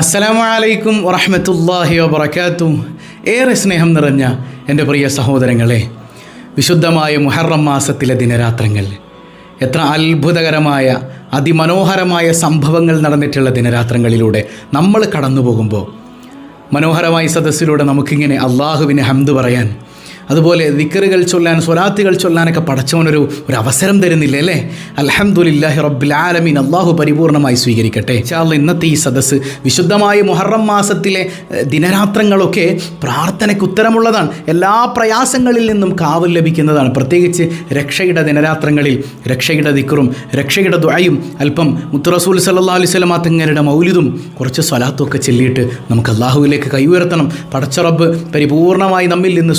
അസ്സലാമു അലൈക്കും വറഹമത്തല്ലാഹി വബർക്കാത്തു ഏറെ സ്നേഹം നിറഞ്ഞ എന്റെ പ്രിയ സഹോദരങ്ങളെ വിശുദ്ധമായ മുഹറം മാസത്തിലെ ദിനരാത്രങ്ങൾ എത്ര അത്ഭുതകരമായ അതിമനോഹരമായ സംഭവങ്ങൾ നടന്നിട്ടുള്ള ദിനരാത്രങ്ങളിലൂടെ നമ്മൾ കടന്നു പോകുമ്പോൾ മനോഹരമായ സദസ്സിലൂടെ നമുക്കിങ്ങനെ അള്ളാഹുവിനെ ഹംദ് പറയാൻ അതുപോലെ ദിക്കറുകൾ ചൊല്ലാൻ സ്വലാത്തുകൾ ചൊല്ലാനൊക്കെ പടച്ചവനൊരു ഒരു അവസരം തരുന്നില്ല അല്ലേ? അലഹമുല്ലാഹി റബ്ബിൽ ആലമീൻ. അള്ളാഹു പരിപൂർണമായി സ്വീകരിക്കട്ടെ. ചാള്ള ഇന്നത്തെ ഈ സദസ്സ് വിശുദ്ധമായ മുഹറം മാസത്തിലെ ദിനരാത്രങ്ങളൊക്കെ പ്രാർത്ഥനയ്ക്ക് ഉത്തരമുള്ളതാണ്. എല്ലാ പ്രയാസങ്ങളിൽ നിന്നും കാവൽ ലഭിക്കുന്നതാണ്. പ്രത്യേകിച്ച് രക്ഷയുടെ ദിനരാത്രങ്ങളിൽ രക്ഷയുടെ ദിക്കറും രക്ഷയുടെ ദുആയും അല്പം മുത്തുറസൂൽ സല്ലാ അലൈഹി സ്വലമാ മൗലിതും കുറച്ച് സ്വലാത്തും ഒക്കെ ചൊല്ലിയിട്ട് നമുക്ക് അള്ളാഹുവിലേക്ക് കൈ ഉയർത്തണം. പടച്ചറബ് പരിപൂർണമായി നമ്മിൽ നിന്ന്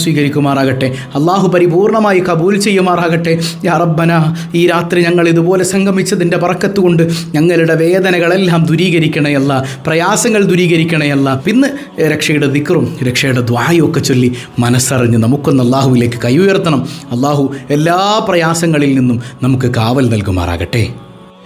സ്വീകരിക്കുമാറാകട്ടെ അള്ളാഹു പരിപൂർണമായി കബൂൽ ചെയ്യുമാറാകട്ടെ. യാ റബ്ബന ഈ രാത്രി ഞങ്ങൾ ഇതുപോലെ സംഗമിച്ചതിന്റെ പറക്കത്ത് കൊണ്ട് ഞങ്ങളുടെ വേദനകളെല്ലാം ദൂരീകരിക്കണയല്ല പ്രയാസങ്ങൾ ദൂരീകരിക്കണയല്ല. പിന്നെ രക്ഷയുടെ ദിക്കറും രക്ഷയുടെ ദ്വായും ഒക്കെ ചൊല്ലി മനസ്സറിഞ്ഞ് നമുക്കൊന്ന് അള്ളാഹുവിലേക്ക് കൈ ഉയർത്തണം. അള്ളാഹു എല്ലാ പ്രയാസങ്ങളിൽ നിന്നും നമുക്ക് കാവൽ നൽകുമാറാകട്ടെ.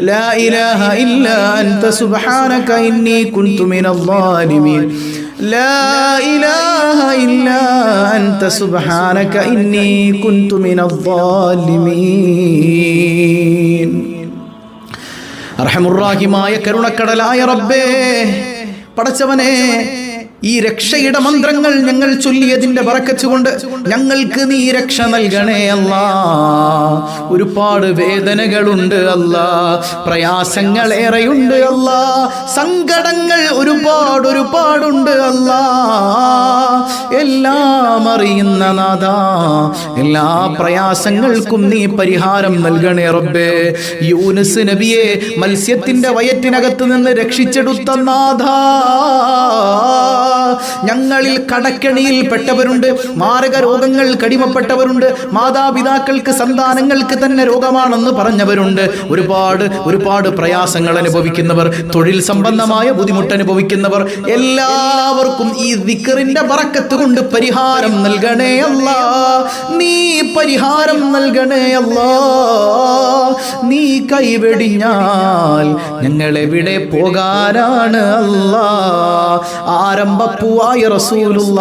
لا إله إلا أنت سبحانك إني كنت من الظالمين لا إله إلا أنت سبحانك إني كنت من الظالمين അർഹമുറാഹിമായ കരുണക്കടലായ റബ്ബേ പടച്ചവനെ ഈ രക്ഷയുടെ മന്ത്രങ്ങൾ ഞങ്ങൾ ചൊല്ലിയതിന്റെ വറക്കച്ചുകൊണ്ട് ഞങ്ങൾക്ക് നീ രക്ഷ നൽകണേ അല്ല. ഒരുപാട് വേദനകളുണ്ട് അല്ല. പ്രയാസങ്ങൾ ഏറെയുണ്ട് അല്ല. സങ്കടങ്ങൾ ഒരുപാട് ഒരുപാടുണ്ട് അല്ല. എല്ലാം അറിയുന്ന നാഥ. എല്ലാ പ്രയാസങ്ങൾക്കും നീ പരിഹാരം നൽകണേ റബ്ബേ. യൂനുസ് നബിയെ മത്സ്യത്തിന്റെ വയറ്റിനകത്ത് നിന്ന് രക്ഷിച്ചെടുത്ത നാഥ. ഞങ്ങളിൽ കടക്കണിയിൽ പെട്ടവരുണ്ട് മാരക രോഗങ്ങൾ കടിമപ്പെട്ടവരുണ്ട് മാതാപിതാക്കൾക്ക് സന്താനങ്ങൾക്ക് തന്നെ രോഗമാണെന്ന് പറഞ്ഞവരുണ്ട്. ഒരുപാട് ഒരുപാട് പ്രയാസങ്ങൾ അനുഭവിക്കുന്നവർ തൊഴിൽ സംബന്ധമായ ബുദ്ധിമുട്ട് അനുഭവിക്കുന്നവർ എല്ലാവർക്കും ഈ ദിക്കറിന്റെ പറക്കത്ത് കൊണ്ട് പരിഹാരം നൽകണേ അല്ല നീ പരിഹാരം നൽകണേ അല്ല നീ കൈവെടിഞ്ഞാൽ ഞങ്ങൾ എവിടെ പോകാനാണ് അല്ല ആരംഭപ്പൂവായ റസൂലുള്ള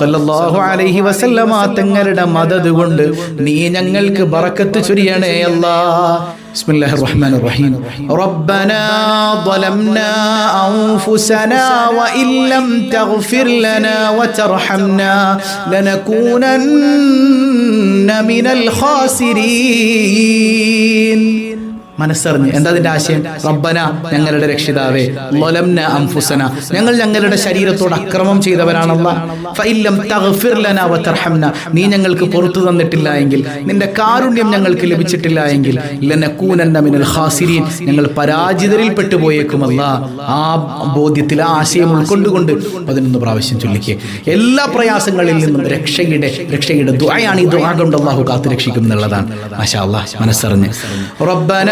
സല്ലല്ലാഹു അലൈഹി വസല്ലമ തങ്ങളുടെ മദത് കൊണ്ട് നീ ഞങ്ങൾക്ക് ബറക്കത്ത് ചൊരിയണേ അല്ലാ بسم الله الرحمن الرحيم ربنا ظلمنا أنفسنا وإن لم تغفر لنا وترحمنا لنكونن من الخاسرين. മനസ്സറിഞ്ഞ്. എന്താ അതിന്റെ ആശയം? റബ്ബന ഞങ്ങളുടെ രക്ഷിതാവേ ലൊലംന അംഫുസന. ഞങ്ങൾ ഞങ്ങളുടെ ശരീരത്തോട് അക്രമം ചെയ്തവരാണല്ല. ഫഇല്ലം തഗ്ഫിർ ലനാ വതർഹംന. നീ ഞങ്ങൾക്ക് പുറത്തു തന്നിട്ടില്ല എങ്കിൽ നിന്റെ കാരുണ്യം ഞങ്ങൾക്ക് ലഭിച്ചിട്ടില്ല എങ്കിൽ മിനൽ ഖാസിരീൻ. ഞങ്ങൾ പരാജിതരിൽ പെട്ടുപോയേക്കുമല്ല ആ ബോധ്യത്തിൽ ആ ആശയം ഉൾക്കൊണ്ടുകൊണ്ട് പതിനൊന്ന് പ്രാവശ്യം ചൊല്ലിക്കുക എല്ലാ പ്രയാസങ്ങളിൽ നിന്നും രക്ഷയുടെ രക്ഷയുടെ ദുആയാണ് ഈ ദുആ കൊണ്ട് അള്ളാഹു കാത്തു രക്ഷിക്കും എന്നുള്ളതാണ്. മാഷാ മനസ്സറിഞ്ഞ്. റബ്ബന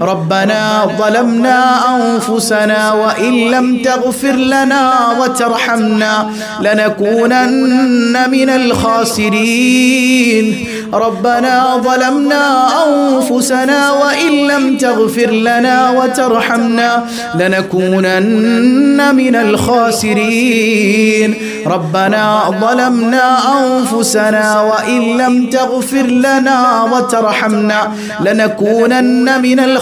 ربنا ظلمنا أنفسنا وإن لم تغفر لنا وترحمنا لنكونن من الخاسرين. ربنا ظلمنا أنفسنا وإن لم تغفر لنا وترحمنا لنكونن من الخاسرين. ربنا ظلمنا أنفسنا وإن لم تغفر لنا وترحمنا لنكونن من الخاسرين.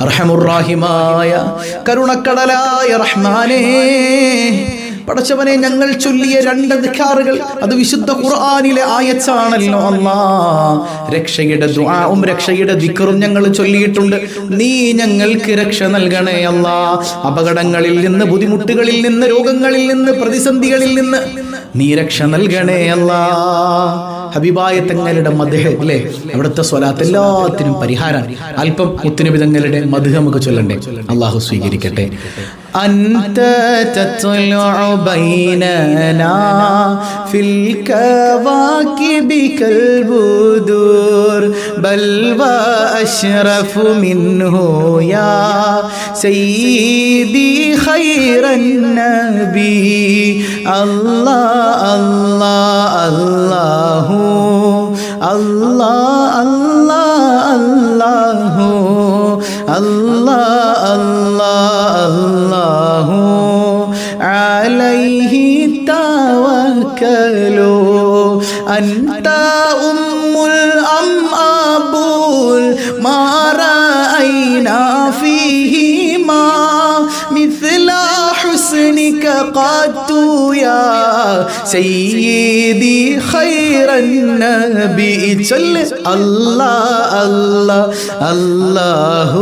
അർഹമുറാഹിമായ കരുണക്കടലായ റഹ്മാനേ. പടച്ചവനെ ഞങ്ങൾ ചൊല്ലിയ രണ്ട് നിഖാറുകൾ അത് വിശുദ്ധ ഖുർആാനിലെ ആയച്ചാണല്ലോ അല്ലാ. രക്ഷയുടെ ദ്വാവും രക്ഷയുടെ ദിക്കറും ഞങ്ങൾ ചൊല്ലിയിട്ടുണ്ട്. നീ ഞങ്ങൾക്ക് രക്ഷ നൽകണേ അല്ലാ. അപകടങ്ങളിൽ നിന്ന് ബുദ്ധിമുട്ടുകളിൽ നിന്ന് രോഗങ്ങളിൽ നിന്ന് പ്രതിസന്ധികളിൽ നിന്ന് നീ രക്ഷ നൽകണേ അല്ലാ. ഹബീബായ തങ്ങളുടെ മധുഹ അല്ലേ? അവിടുത്തെ സ്വലാത്ത് എല്ലാത്തിനും പരിഹാരം അല്പം മുത്തുനബി തങ്ങളുടെ മധുഹ നമുക്ക് ചൊല്ലണ്ടേ? അള്ളാഹു സ്വീകരിക്കട്ടെ. أنت تطلع بيننا في الكواكب كالبدور. بل وأشرف منه يا سيدي خير النبي. الله الله الله الله الله الله الله الله الله عليه توكلوا أنت أم الأم أبو ما رأينا فيهما مثل حسنك قد يا سيدي خير النبي. صل الله الله الله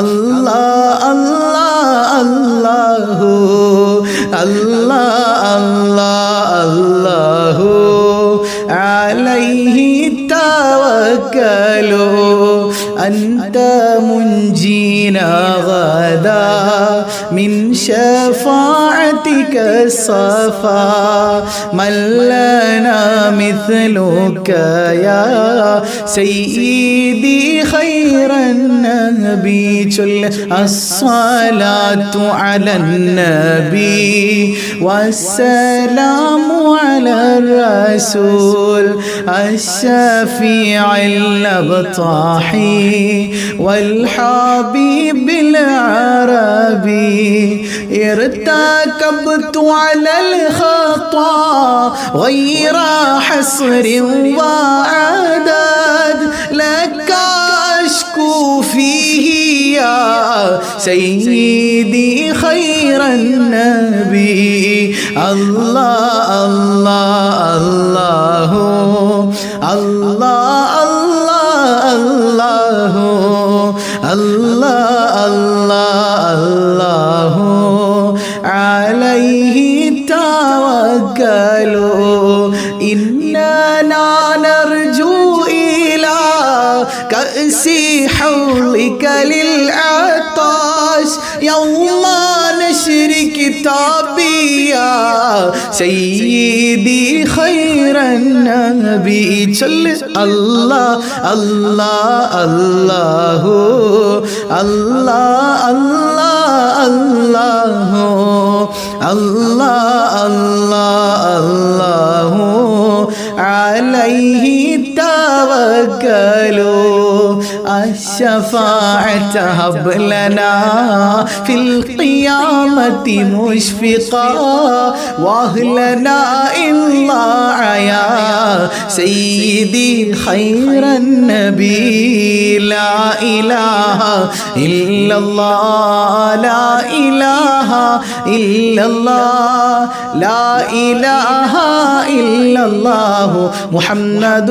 الله الله আল্লাহ আল্লাহ আল্লাহ আল্লাহ আলাইহি তাওয়াক্কালু। أنت منجينا غدا من شفاعتك الصفا من لنا مثلك يا سيدي خير النبي. الصلاة على النبي والسلام على الرسول الشفيع الأبطاحي. والحبيب العربي ارتكبت على الخطا غير حصر وعدد لك أشكو فيه يا سيدي خير النبي. الله الله الله الله الله الله الله. الله الله عليه توكلوا إننا نرجو إلى كأس حولك للعطاش يوم نشر كتابي يا سيدي خير النبي الله الله الله الله الله الله الله الله الله عليه توكلوا الشفاعة هب لنا في القيامة مشفقا. وأهلنا إلا يا سيدي خير النبي. لا إله إلا الله. لا إله إلا الله. لا إله إلا الله محمد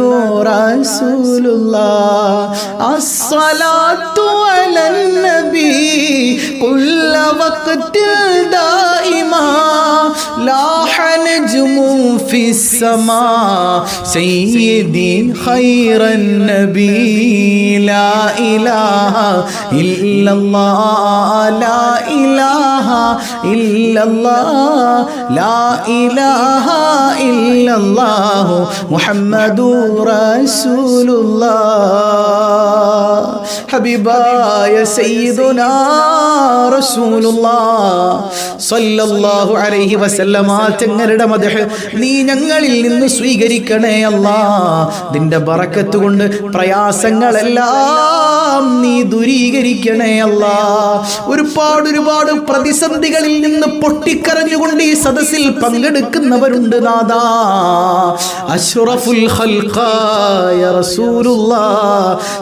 رسول الله. الصلاة على النبي كل وقت دائما. لاح نجم في السماء سيدي خير النبي لا إله إلا الله لا إله إلا الله لا إله إلا الله محمد رسول الله حبيبا يا سيدنا رسول الله صلى الله عليه وسلم. തങ്ങളുടെ മദഹ് നീ ഞങ്ങളിൽ നിന്ന് സ്വീകരിക്കണേ അല്ലാ. നിന്റെ ബറക്കത്ത് കൊണ്ട് പ്രയാസങ്ങളെല്ലാം ദൂരീകരിക്കണേ അല്ല. ഒരുപാട് ഒരുപാട് പ്രതിസന്ധികളിൽ നിന്ന് പൊട്ടിക്കരഞ്ഞുകൊണ്ട് ഈ സദസ്സിൽ പങ്കെടുക്കുന്നവരുണ്ട് നാദാ. അഷ്റഫുൽ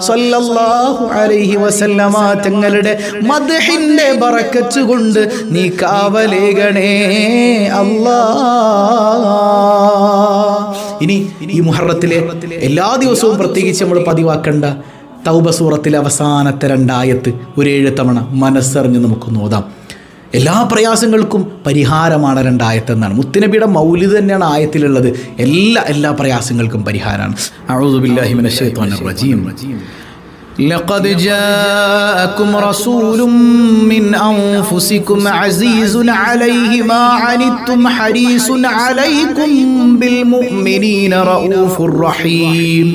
സല്ലല്ലാഹു അലൈഹി വസല്ലമ. തങ്ങളുടെ മദ്ഹിന്റെ ബറക്കത്ത് കൊണ്ട് നീ കാവലേകണേ അല്ലാ. ഇനി ഈ മുഹറത്തിലെ എല്ലാ ദിവസവും പ്രത്യേകിച്ച് നമ്മൾ പതിവാക്കേണ്ട തൗബ സൂറത്തിലെ അവസാനത്തെ രണ്ടായത്ത് ഒരേഴ് തവണ മനസ്സറിഞ്ഞ് നമുക്ക് നോതാം എല്ലാ പ്രയാസങ്ങൾക്കും പരിഹാരമാണ് രണ്ടായത്ത് എന്നാണ് മുത്തുനബിയുടെ മൗലിദ് തന്നെയാണ് ആയത്തിലുള്ളത് എല്ലാ എല്ലാ പ്രയാസങ്ങൾക്കും പരിഹാരമാണ് അഊദുബില്ലാഹി മിനശ് ശൈത്വാനിർ റജീം لقد جاءكم رسول من أنفسكم عزيز عليه ما عنتم حريص عليكم بالمؤمنين رؤوف رحيم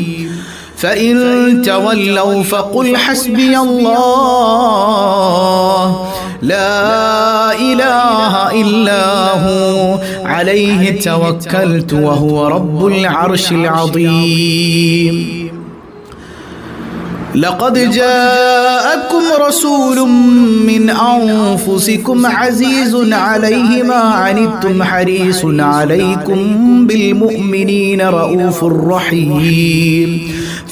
فإن تولوا فقل حسبي الله. لا إله إلا هو. عليه توكلت وهو رب العرش العظيم. لقد جاءكم رسول من أنفسكم عزيز عليه ما عنتم حريص عليكم بالمؤمنين رؤوف رحيم.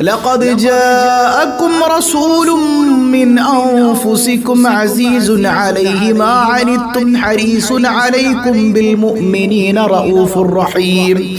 لقد جاءكم رسول من أنفسكم عزيز عليه ما عنتم حريص عليكم بالمؤمنين رؤوف رحيم.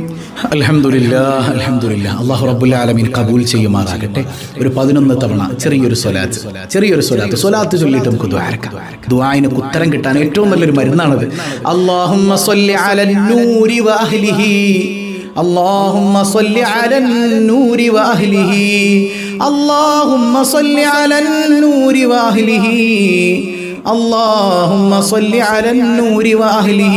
അൽഹംദുലില്ലാ അൽഹംദുലില്ലാ അള്ളാഹു റബ്ബുൽ ആലമീൻ കബൂൽ ചെയ്യുമാറാകട്ടെ ഒരു പതിനൊന്ന് തവണ ചെറിയൊരു സ്വലാത്ത് ചെറിയൊരു സ്വലാത്ത് സ്വലാത്ത് ചൊല്ലിയിട്ട് നമുക്ക് ദ്വാരക്കാം ദ്വായിന് ഉത്തരം കിട്ടാൻ ഏറ്റവും നല്ലൊരു മരുന്നാണത് അള്ളാഹുമ്മ സ്വല്ലി അലൻ നൂരി വഅഹ്ലിഹി اللهم صل على النور وأهله اللهم صل على النور وأهله اللهم صل على النور وأهله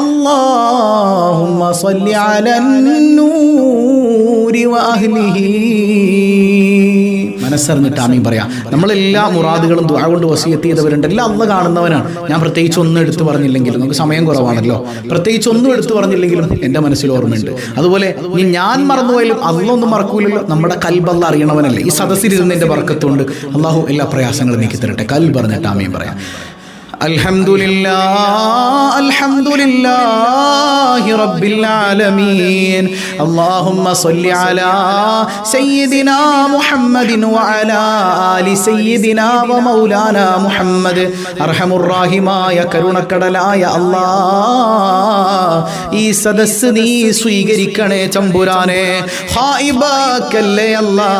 اللهم صل على النور وأهله മനസ്സറിഞ്ഞിട്ട് ആമീൻ പറയാം നമ്മളെല്ലാ മുറാദുകളും ദുആ കൊണ്ട് വസീയത്ത് ചെയ്തവരുണ്ട് എല്ലാം അല്ല കാണുന്നവനാണ് ഞാൻ പ്രത്യേകിച്ച് ഒന്നും എടുത്തു പറഞ്ഞില്ലെങ്കിലും നമുക്ക് സമയം കുറവാണല്ലോ പ്രത്യേകിച്ച് ഒന്നും എടുത്തു പറഞ്ഞില്ലെങ്കിലും എൻ്റെ മനസ്സിൽ ഓർമ്മയുണ്ട് അതുപോലെ ഇനി ഞാൻ മറന്നുപോയാലും അതൊന്നും മറക്കൂലല്ലോ നമ്മുടെ കൽബല്ല അറിയണവനല്ലേ ഈ സദസ്സിലിരുന്നതിൻ്റെ വർക്കത്തുകൊണ്ട് അള്ളാഹു എല്ലാ പ്രയാസങ്ങളും നീക്കി തരട്ടെ കൽ പറഞ്ഞിട്ട് ആമീൻ പറയാം കരുണക്കടലായ അല്ലാ ഈ സദസ് നീ സ്വീകരിക്കണേ ചമ്പുരാനെ. ഹായിബാക്കല്ലേ അല്ലാ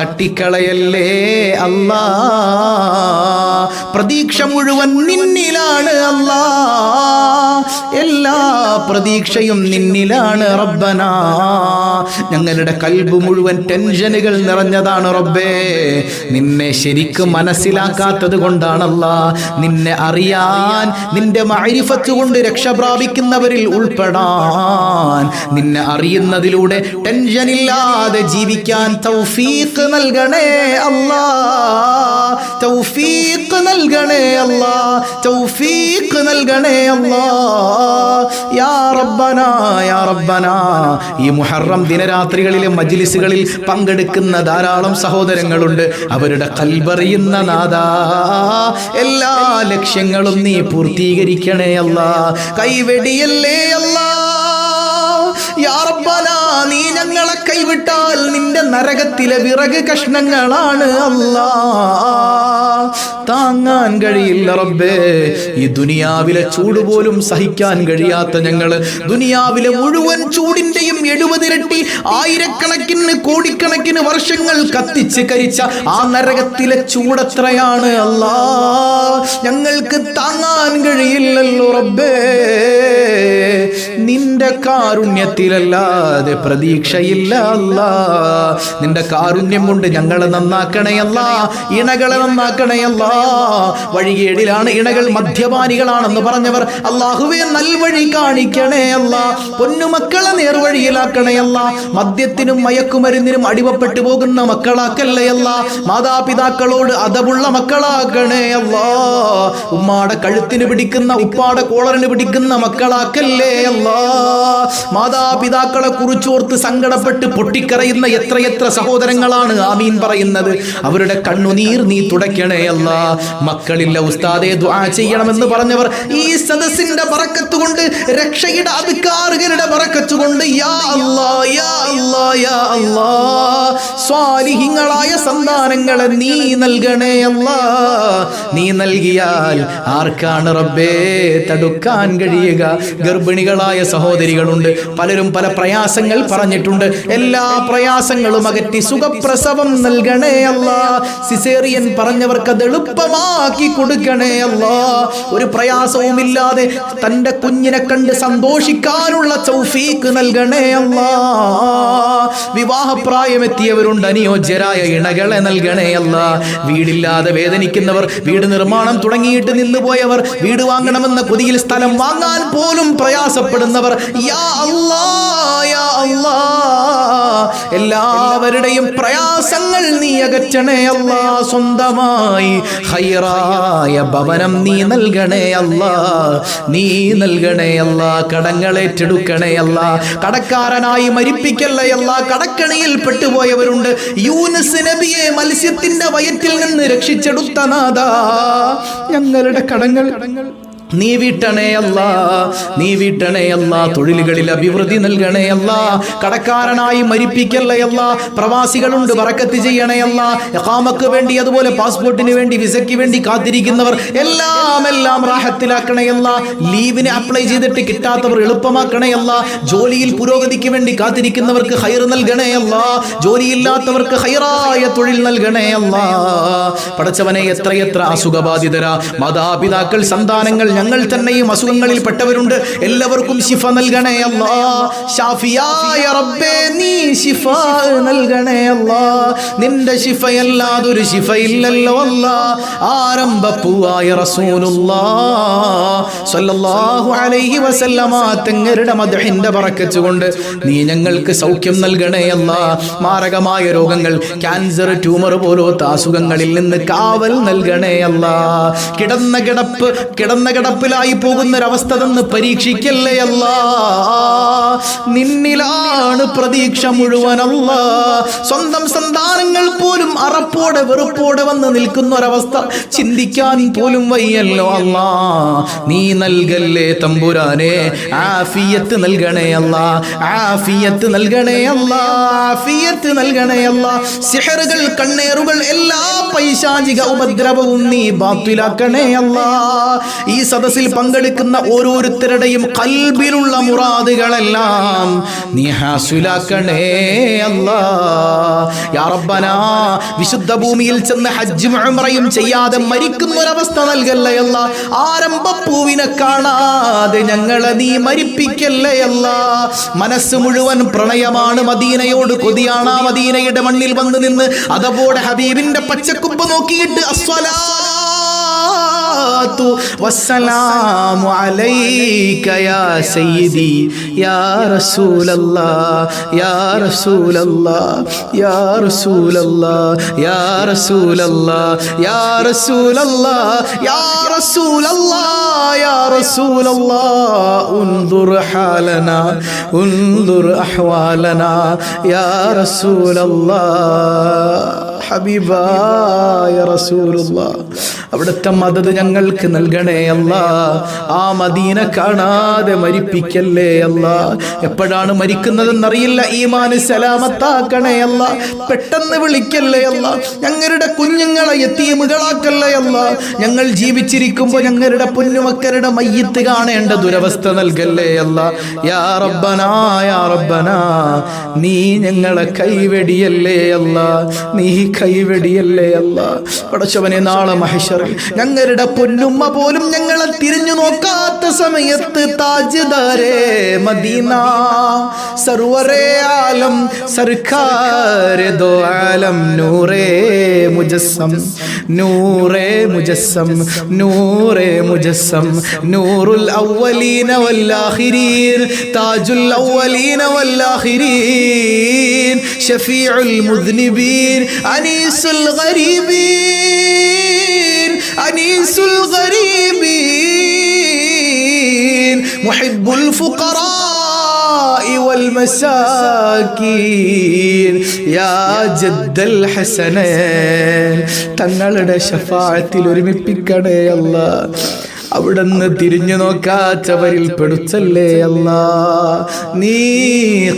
തട്ടിക്കളയല്ലേ അല്ലാ പ്രതീക്ഷ മുഴുവൻ നീ നിന്നിലാണ് അല്ലാ. എല്ലാ പ്രതീക്ഷയും നിന്നിലാണ് റബ്ബന. ഞങ്ങളുടെ കൽബ് മുഴുവൻ ടെൻഷനുകൾ നിറഞ്ഞതാണ് റബ്ബേ. നിന്നെ ശരിക്കും മനസ്സിലാക്കാത്തത് കൊണ്ടാണല്ല. നിന്നെ അറിയാൻ നിന്റെ മൈരിഫത്ത് കൊണ്ട് രക്ഷ പ്രാപിക്കുന്നവരിൽ ഉൾപ്പെടാൻ. നിന്നെ അറിയുന്നതിലൂടെ ടെൻഷനില്ലാതെ ജീവിക്കാൻ തൗഫീഖ് നൽകണേ അല്ലാ. തൗഫീഖ് നൽകണേ അല്ലാ. തൗഫീഖ് നൽകണേ അല്ലാ യാ റബ്ബന യാ റബ്ബന. ഈ മുഹറം ദിനരാത്രികളിലെ മജ്ലിസുകളിൽ പങ്കെടുക്കുന്ന ധാരാളം സഹോദരങ്ങളുണ്ട്. അവരുടെ കൽബറിയുന്ന നാദ. എല്ലാ ലക്ഷ്യങ്ങളും നീ പൂർത്തീകരിക്കണേ അല്ല കൈവെടിയല്ലേ അല്ല നീ ഞങ്ങളെ കൈവിട്ടാൽ നിന്റെ നരകത്തിലെ വിറക് കഷ്ണങ്ങളാണ് അല്ലാ താങ്ങാൻ കഴിയില്ല റബ്ബേ. ഈ ദുനിയാവിലെ ചൂട് പോലും സഹിക്കാൻ കഴിയാത്ത ഞങ്ങൾ ദുനിയാവിലെ മുഴുവൻ ചൂടിന്റെയും എഴുപതിരട്ടി ആയിരക്കണക്കിന് കോടിക്കണക്കിന് വർഷങ്ങൾ കത്തിച്ച് കരിച്ച ആ നരകത്തിലെ ചൂടത്രയാണ് അല്ലാ. ഞങ്ങൾക്ക് താങ്ങാൻ കഴിയില്ലല്ലോ റബ്ബേ. നിന്റെ കാരുണ്യത്തിലല്ലാതെ പ്രതീക്ഷയില്ല അല്ല. നിന്റെ കാരുണ്യം കൊണ്ട് ഞങ്ങളെ നന്നാക്കണേ അല്ല. ഇണകളെ വഴികേടിലാണ് ഇണകൾ മദ്യപാനികളാണെന്ന് പറഞ്ഞവർ. അള്ളാഹുവെ നൽവഴി കാണിക്കണേ അല്ല പൊന്നുമക്കളെ നേർവഴിയിലാക്കണയല്ല മദ്യത്തിനും മയക്കുമരുന്നിനും അടിമപ്പെട്ടു പോകുന്ന മക്കളാക്കല്ലേ അല്ല മാതാപിതാക്കളോട് അതവുള്ള മക്കളാക്കണേ അല്ല ഉമ്മാടെ കഴുത്തിന് പിടിക്കുന്ന ഉപ്പാടെ കോളറിന് പിടിക്കുന്ന മക്കളാക്കല്ലേ അല്ല മാതാപിതാക്കളെ കുറിച്ചോർത്ത് സങ്കടപ്പെട്ട് പൊട്ടിക്കറയുന്ന എത്രയെത്ര സഹോദരങ്ങളാണ് ആമീൻ പറയുന്നത്. അവരുടെ കണ്ണുനീർ നീ തുടയ്ക്കണേ അല്ല മക്കളില്ല ഉസ്താദെ ദുആ ചെയ്യണമെന്ന് പറഞ്ഞവർ ഈ സദസ്സിന്റെ ബറക്കത്ത് കൊണ്ട് രക്ഷയുടെ അധികാറുകളുടെ ബറക്കത്ത് കൊണ്ട് യാ അല്ലാ യാ അല്ലാ യാ അല്ലാ സ്വാലിഹിങ്ങളായ സന്താനങ്ങളെ നീ നൽകണേ അല്ലാ നീ നൽകിയാൽ ആർക്കാണ് റബ്ബേ തടുക്കാൻ കഴിയുക? ഗർഭിണികളായ സഹോദരികളുണ്ട് പലരും പല പ്രയാസങ്ങൾ പറഞ്ഞിട്ടുണ്ട്. എല്ലാ പ്രയാസങ്ങളും അകറ്റി സുഖപ്രസവം നൽകണേ അല്ല സിസേറിയൻ പറഞ്ഞവർക്ക് അത് എളുപ്പമാക്കി കൊടുക്കണേ അല്ല. ഒരു പ്രയാസവുമില്ലാതെ തന്റെ കുഞ്ഞിനെ കണ്ട് സന്തോഷിക്കാനുള്ള ചൗഫീക്ക് നൽകണേ അല്ല. വിവാഹപ്രായമെത്തിയവരുണ്ട്. അനുയോജ്യരായ ഇണകളെ നൽകണേ അല്ല. വീടില്ലാതെ വേദനിക്കുന്നവർ വീട് നിർമ്മാണം തുടങ്ങിയിട്ട് നിന്നുപോയവർ വീട് വാങ്ങണമെന്ന കൊതിയിൽ സ്ഥലം വാങ്ങാൻ പോലും പ്രയാസപ്പെടുന്നവർ. യാ യാ എല്ലാവരുടെയും പ്രയാസങ്ങൾ നീ അകറ്റണേ അല്ല. സ്വന്തമായി ഹൈറായ ഭവനം നീ നൽകണേ അല്ല. നീ നൽകണേ അല്ല. കടങ്ങളേറ്റെടുക്കണേ അല്ല. കടക്കാരനായി മരിപ്പിക്കല്ലേ അല്ല. കടക്കണിയിൽ പെട്ടുപോയവരുണ്ട്. യൂനസ് നബിയെ മത്സ്യത്തിന്റെ വയറ്റിൽ നിന്ന് രക്ഷിച്ചെടുത്ത നാഥ. ഞങ്ങളുടെ കടങ്ങൾ നീ വീട്ടണേ നീ വീട്ടണേ തൊഴിലുകളിൽ അഭിവൃദ്ധി നൽകണേ കടക്കാരനായി മരിപ്പിക്കല്ലേ അല്ല പ്രവാസികളുണ്ട് വറക്കത്ത് ചെയ്യണേ അല്ല വേണ്ടി അതുപോലെ പാസ്പോർട്ടിന് വേണ്ടി വിസയ്ക്ക് വേണ്ടി കാത്തിരിക്കുന്നവർ എല്ലാം എല്ലാം റാഹത്തിലാക്കണേ അല്ല ലീവിന് അപ്ലൈ ചെയ്തിട്ട് കിട്ടാത്തവർ എളുപ്പമാക്കണേ അല്ല ജോലിയിൽ പുരോഗതിക്ക് വേണ്ടി കാത്തിരിക്കുന്നവർക്ക് ഹൈർ നൽകണേ ജോലിയില്ലാത്തവർക്ക് ഹൈറായ തൊഴിൽ നൽകണേ അല്ല. പടച്ചവനെ എത്രയെത്ര അസുഖബാധിതരാ മാതാപിതാക്കൾ സന്താനങ്ങൾ ഞങ്ങൾ തന്നെയും അസുഖങ്ങളിൽ പെട്ടവരുണ്ട്. എല്ലാവർക്കും ശിഫ നൽകണേ അല്ലാ. ഷാഫിയായ റബ്ബേ നീ ശിഫ നൽകണേ അല്ലാ. നിന്റെ ശിഫയല്ലാതെ ഒരു ശിഫ ഇല്ലല്ലോ അല്ല. ആരംഭപ്പൂവായ റസൂലുള്ളാ. സല്ലല്ലാഹു അലൈഹി വസല്ലമ തങ്ങരുടെ മദഹിന്റെ ബറക്കത്ത് കൊണ്ട് നീ ഞങ്ങൾക്ക് സൗഖ്യം നൽകണേ അല്ല. മാരകമായ രോഗങ്ങൾ ക്യാൻസർ ട്യൂമർ പോലത്തെ അസുഖങ്ങളിൽ നിന്ന് കാവൽ നൽകണേ അല്ല. കിടന്ന കിടപ്പ് കിടന്ന കിടപ്പിലായി പോകുന്ന ഒരവസ്ഥ തന്ന് പരീക്ഷിക്കല്ലേ അല്ല? നിന്നിലാണ് പ്രതീക്ഷ മുഴുവനല്ല സ്വന്തം സന്താനങ്ങൾ പോലും അറപ്പോടെ വെറുപ്പോടെ വന്ന് നിൽക്കുന്ന ഒരവസ്ഥ ചിന്തിക്കാൻ പോലും വയ്യല്ലോ അല്ല നീ നൽകല്ലേ തമ്പുരാനെ? ആഫിയത്ത് നൽകണേ അല്ല ആഫിയത്ത് നൽകണേ അല്ല ആഫിയത്ത് നൽകണേ അല്ല സിഹറുകൾ കണ്ണേറുകൾ എല്ലാ പൈശാചിക ഉപദ്രവവും നീ ബാത്തിലാക്കണേ അല്ല ഈ സദസ്സിൽ പങ്കെടുക്കുന്ന ഓരോരുത്തരുടെയും കൽബിലുള്ള മുറാദുകളെല്ലാം നീ ഹാസുലാക്കണേ അല്ലാ. യാ റബ്ബനാ വിശുദ്ധ ഭൂമിയിൽ ചെന്ന് ഹജ്ജും ഉംറയും ചെയ്യാതെ മരിക്കുന്ന ഒരവസ്ഥ നൽകല്ലേ അല്ല. ആരംഭപ്പൂവിനെ കാണാതെ ഞങ്ങളെ നീ മരിപ്പിക്കല്ലേ അല്ല. മനസ്സ് മുഴുവൻ പ്രണയമാണ് മദീനയോട് കൊതിയാണ് മദീനയുടെ മണ്ണിൽ വന്ന് നിന്ന്. അതപോലെ ഹബീബിന്റെ പച്ചക്കുപ്പ് നോക്കിയിട്ട് അസ്വലാത്തു വസ്സലാമു അലൈക യാ സയ്യിദി യാ റസൂലല്ലാ യാ റസൂലല്ലാ യാ റസൂലല്ലാ യാ റസൂലല്ലാ യാ റസൂലല്ലാ യാ റസൂലല്ലാ യാ റസൂലല്ലാ انظر حالنا انظر احوالنا يا رسول الله ഹബീബായ റസൂലുള്ള. അവിടുത്തെ മദത് ഞങ്ങൾക്ക് നൽകണേ അല്ല. ആ മദീന കാണാതെ മരിപ്പിക്കല്ലേ അല്ല. എപ്പോഴാണ് മരിക്കുന്നതെന്നറിയില്ല. ഈമാന് സലാമത്താക്കണേ അല്ല. പെട്ടെന്ന് വിളിക്കല്ലേ അല്ല. ഞങ്ങളുടെ കുഞ്ഞുങ്ങളെ എത്തിയമുകളാക്കല്ലേ അല്ല. ഞങ്ങൾ ജീവിച്ചിരിക്കുമ്പോൾ ഞങ്ങളുടെ പൊന്നുമക്കളുടെ മയ്യത്ത് കാണേണ്ട ദുരവസ്ഥ നൽകല്ലേ അല്ല. യാ റബ്ബനാ യാ റബ്ബനാ. നീ ഞങ്ങളെ കൈവെടിയല്ലേ അല്ല. നീ കൈവെടിയല്ലേ അല്ല? പടച്ചവനെ നാളെ മഹേശ്വറിൽ ഞങ്ങളുടെ പൊന്നുമ്മ പോലും ഞങ്ങളെ തിരിഞ്ഞു നോക്കാത്ത സമയത്ത് താജ്ദാരേ മദീന. സർവരേ ആലം സർക്കാരെ ദോ ആലം നൂറേ മുജസ്സം നൂറേ മുജസ്സം നൂറേ മുജസ്സം. നൂറുൽ അവലീന വല്ലാഹിരീൻ താജുൽ അവലീന വല്ലാഹിരീൻ ഷഫീഉൽ മുദ്നിബീൻ അനീസുൽ ഗരീബീൻ അനീസുൽ ഗരീബീൻ മുഹിബ്ബുൽ ഫുഖറാ والمساكين يا جد الحسنين തങ്ങളുടെ ഷഫാഅത്തിൽ ഒരുമിപ്പിക്കണേ അല്ല അവിടുന്ന് തിരിഞ്ഞു നോക്കാത്തവരിൽ പെടുത്തല്ലേ അല്ല? നീ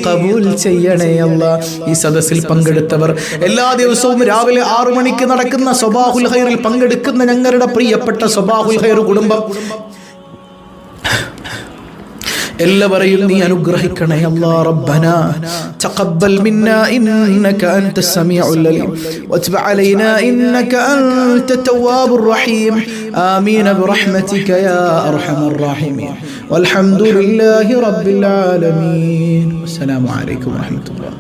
കബൂൽ ചെയ്യണേ അല്ല? ഈ സദസ്സിൽ പങ്കെടുത്തവർ എല്ലാ ദിവസവും രാവിലെ ആറു മണിക്ക് നടക്കുന്ന സ്വബാഹുൽ ഹൈറിൽ പങ്കെടുക്കുന്ന ഞങ്ങളുടെ പ്രിയപ്പെട്ട സ്വബാഹുൽ ഹൈർ കുടുംബം. എല്ലാവരെയും നീ അനുഗ്രഹിക്കണേ അല്ലാ റബ്ബന തഖബ്ബൽ മിന്നാ ഇന്നക അൻത സമീഉൽ അലീം വത്ബ അലൈനാ ഇന്നക അൻത തവ്വാബുർ റഹീം ആമീൻ برحمتك يا ارحم الراحمين والحمد لله رب العالمين والسلام عليكم ورحمه الله